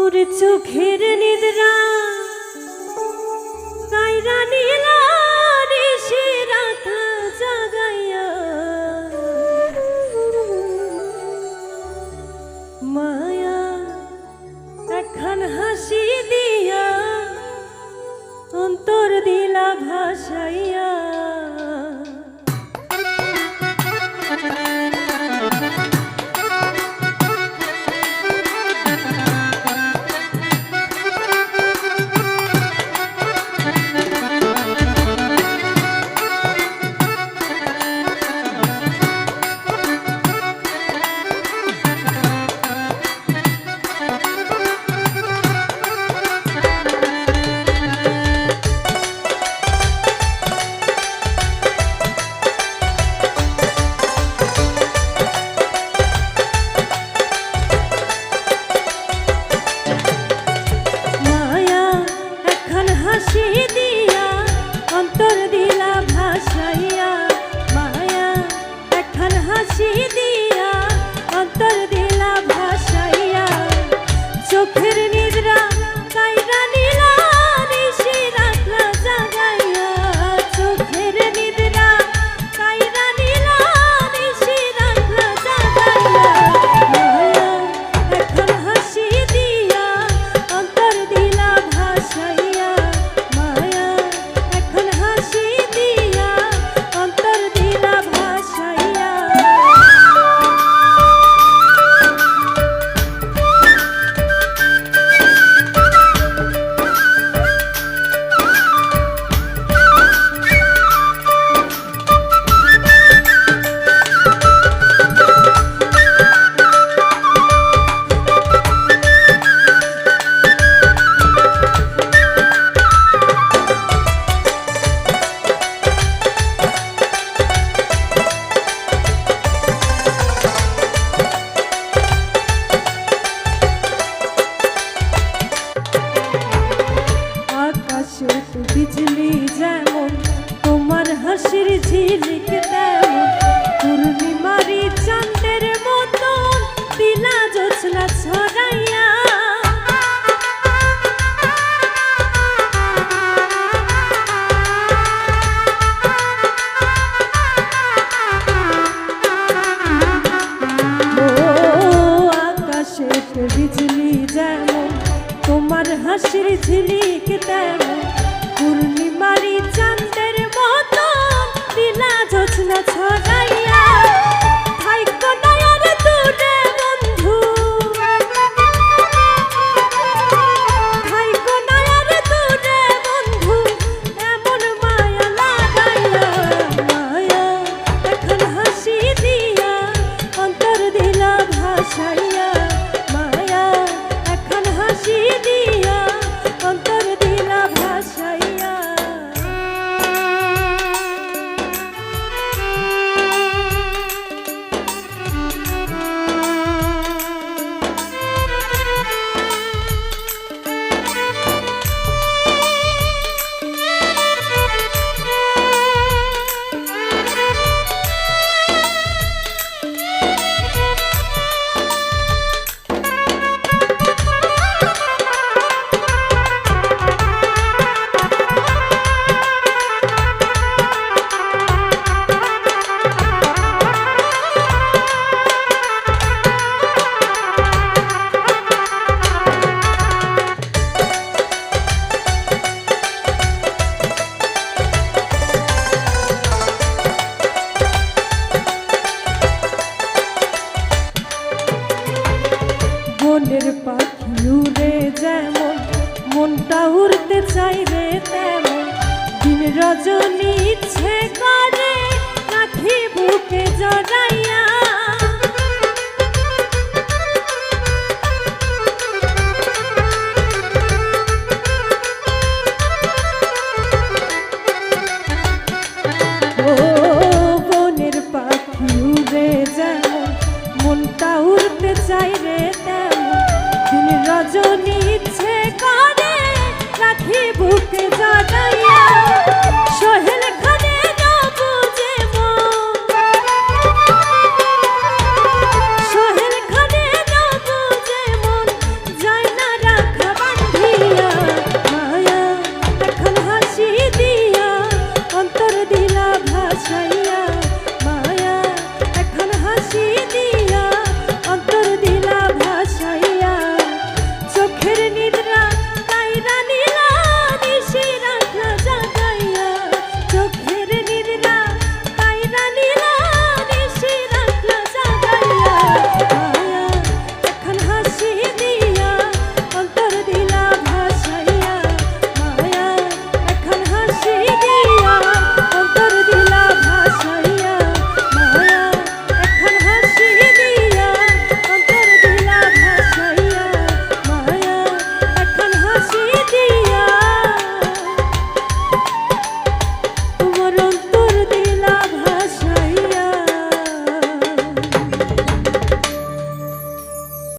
ওর চোখের নিদ্রা। কাইরা নীলা ঋষি রাখা জাগাইয়া। মায়া এখন হাসি দিয়া অন্তর দিলা ভাষাই হাসির ঝিলিক রজনী ইচ্ছে করে কাঠি বুকে জড়াইয়া